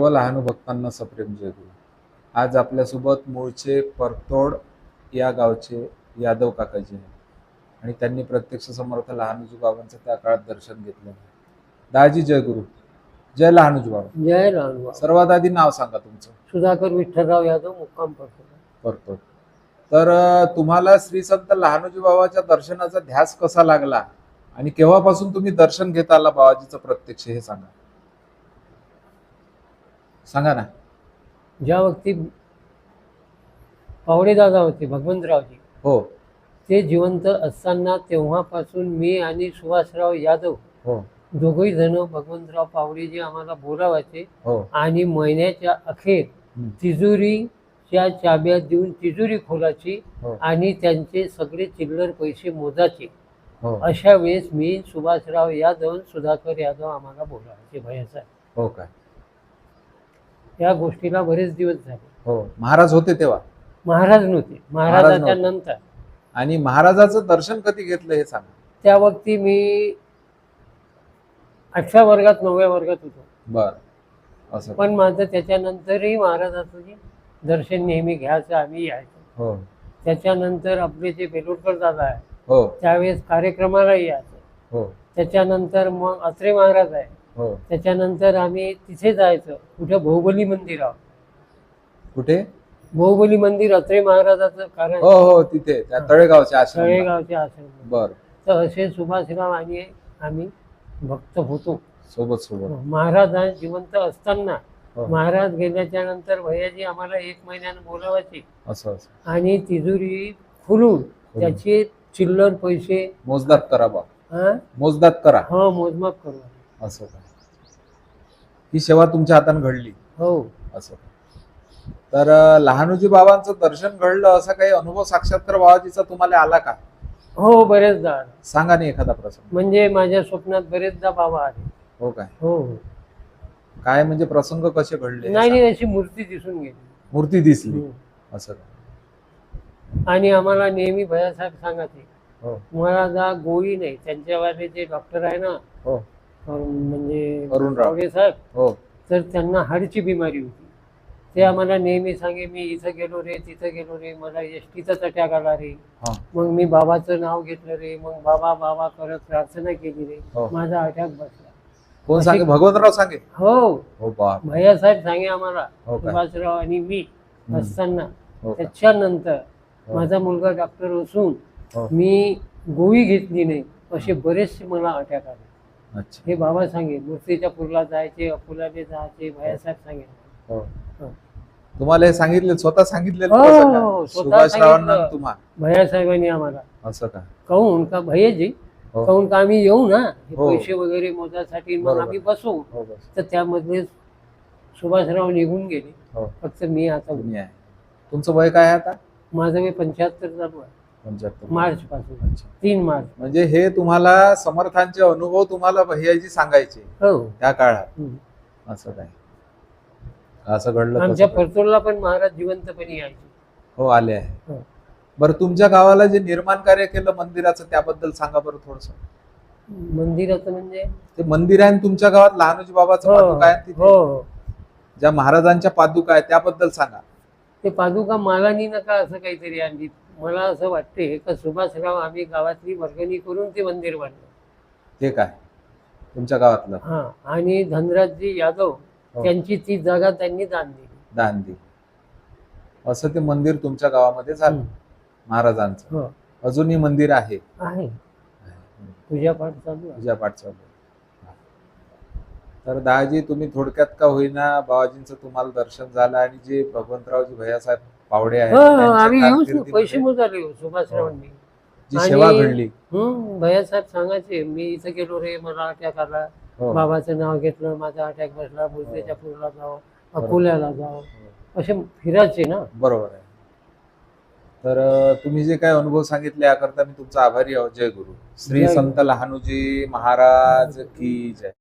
लहानू भक्तांना सप्रेम जय गुरु. आज आपल्यासोबत मूळचे परतोड या गावचे यादव काकाजी आहेत. आणि त्यांनी प्रत्यक्ष समर्थ लहानूजी बाबांचं त्या काळात दर्शन घेतलं दाजी जय गुरु. जय लहानूजी बाबा. जय रानवा सर्वात आधी नाव सांगा तुमचं. सुधाकर विठ्ठलराव यादव मुक्काम पडतो परतोड. तर तुम्हाला श्री संत लहानूजी बाबाच्या दर्शनाचा ध्यास कसा लागला? आणि केव्हापासून तुम्ही दर्शन घेत आला बाबाजीचं प्रत्यक्ष हे सांगा. सांगा ना. ज्या वक्ती पावडे दादा होते भगवंतरावजी. हो. ते जिवंत असताना तेव्हापासून मी आणि सुभाषराव यादव हो. दोघही जण भगवंतराव पावडेजी आम्हाला बोलावायचे हो. आणि महिन्याच्या अखेर हम्म. तिजोरीच्या चाब्या देऊन तिजोरी खोलाची हो. आणि त्यांचे सगळे चिल्लर पैसे मोजाचे हो. अशा वेळेस मी सुभाषराव यादव सुधाकर यादव आम्हाला बोलावायचे भयाचा हो काय या गोष्टीला बरेच दिवस झाले. हो महाराज होते तेव्हा. महाराज नव्हते. महाराजाच्या. नंतर. आणि महाराजाचं दर्शन कधी घेतलं हे सांगा. त्या वक्ती मी आठव्या वर्गात नवव्या वर्गात होतो. बर. असं. पण माझं त्याच्यानंतरही महाराजाचं जे दर्शन नेहमी घ्यायचं आम्ही यायचो. हो. त्याच्यानंतर आपले जे बेलोडकर दादा आहे हो. त्यावेळेस कार्यक्रमालाही यायचं. हो. त्याच्यानंतर मग अत्रे महाराज आहे हो. त्याच्यानंतर आम्ही तिथे जायचं. कुठं बहुबली मंदिरावर कुठे? बहुबली मंदिर अत्रे महाराजाचं कारण. हो हो तिथे त्या तळेगावच्या आश्रम तळेगावचे आश्रम बर. तर असे सुभाषराव आणि आम्ही भक्त होतो. सोबत सोबत. महाराज आज जिवंत असताना हो. महाराज गेल्याच्यानंतर भैयाजी आम्हाला एक महिन्यानं बोलावायचे. असं असं. आणि तिजोरी खुलून. त्याचे चिल्लर पैसे मोजदात करा बा. हा? मोजदात करा. हो मोजमाप करू. असं. काय ही सेवा तुमच्या हाताने घडली. हो. असं. तर लहानूजी बाबांचं दर्शन घडलं असा काही अनुभव साक्षात्कार बाबाजीचा तुम्हाला आला का? हो बरेचदा. सांगा नाही एखादा प्रसंग. म्हणजे माझ्या स्वप्नात बरेचदा बाबा आले. हो काय? हो. हो. काय म्हणजे प्रसंग कसे घडले? हे नाही सांगा. नाही अशी मूर्ती दिसून गेली. मूर्ती दिसली. हम्म. असं काय आणि आम्हाला नेहमी भैयासाहेब सांगायचे. हो. मला जा गोळी नाही. त्यांच्यावाले जे डॉक्टर आहे ना हो. म्हणजे अरुणराव. साहेब हो. तर त्यांना हाडची बिमारी होती. ते आम्हाला नेहमी सांगे मी इथं गेलो रे तिथं गेलो रे मला एस टीचाच अटॅक आला रे. हा. मग मी बाबाचं नाव घेतलं रे मग बाबा बाबा करत प्रार्थना केली रे. हो. माझा अटॅक बसला. कोण सांगे? भगवंतराव सांगे? हो. हो बाप. भैयासाहेब सांगे आम्हाला हो सुभाषराव आणि मी हम्म. असताना. हो त्याच्यानंतर हो. माझा मुलगा डॉक्टर असून हो. मी गोळी घेतली नाही असे बरेचसे मला अटॅक आले. हे बाबा सांगे मूर्तीच्या पुरला जायचे अपुलाले जायचे भैयासाहेब सांगे. हो. हो. तुम्हाला हे सांगितले स्वतः हो? हो, सांगितलं. तुम्हा भैयासाहेबांनी आम्हाला. असं का? कहून का भैयाजी? हो. कहून का आम्ही येऊ ना? हे हो. पैसे वगैरे मोजासाठी मग. आम्ही बसू. हो बस. तर त्यामध्ये सुभाषराव निघून गेले. हो. फक्त मी आता तुमचं वय काय आता? माझं वय पंच्याहत्तर चालू आहे पंच्याहत्तर मार्च पासून. अच्छा. तीन मार्च. म्हणजे हे तुम्हाला समर्थांचे अनुभव तुम्हाला भैयाजी सांगायचे हो. त्या काळात. हम्म. असं काय? असं घडलं आमच्या घडलं. परतूरला पण महाराज जिवंतपणे यायचे. हो आले आहे. हो. बरं तुमच्या गावाला जे निर्माण कार्य केलं मंदिराचं त्याबद्दल सांगा बरं थोडस. मंदिराचं म्हणजे? ते मंदिर आहे आणि तुमच्या गावात लहानोजी बाबाचं हो पादुका आहे तिथे? हो हो. ज्या महाराजांच्या पादुका आहे त्याबद्दल सांगा. ते पादुका मालानी नका असं काहीतरी आणली मला असं वाटते का सुभाषराव आम्ही गावातली वर्गणी करून ते मंदिर बांधलं. ते काय? तुमच्या गावातलं? हा आणि धनराजजी यादव हो. त्यांची ती जागा त्यांनी दान दिली. दांदी असं ते मंदिर तुमच्या गावामध्ये झालं. महाराजांचं. हो. अजूनही मंदिर आहे? आहे. पूजापाठ चालू आहे. पूजापाठ चालू आहे. तर दाजी तुम्ही थोडक्यात का होईना बाबाजींचं तुम्हाला दर्शन झालं आणि जे भगवंतरावजी भैयासाहेब पावडे आहेत हो, त्यांच्या आम्ही येऊच ना कारकिर्दीमध्ये. पैसे मोजाले हो, सुभाषरावांनी. जी आणि- सेवा घडली हम्म भैयासाहेब सांगायचे मी इथं गेलो रे मला अटॅक आला. हो. बाबाचं नाव घेतलं माझा अटॅक बसला बुलतेच्या पूरला जावं. अकोल्याला जावं. असे फिरायचे ना. बरोबर आहे. तर अं, तुम्ही जे काय अनुभव सांगितले याकरता मी तुमचा आभारी आहोत जय गुरु. श्री जय गुरु. संत लहानूजी महाराज की जय.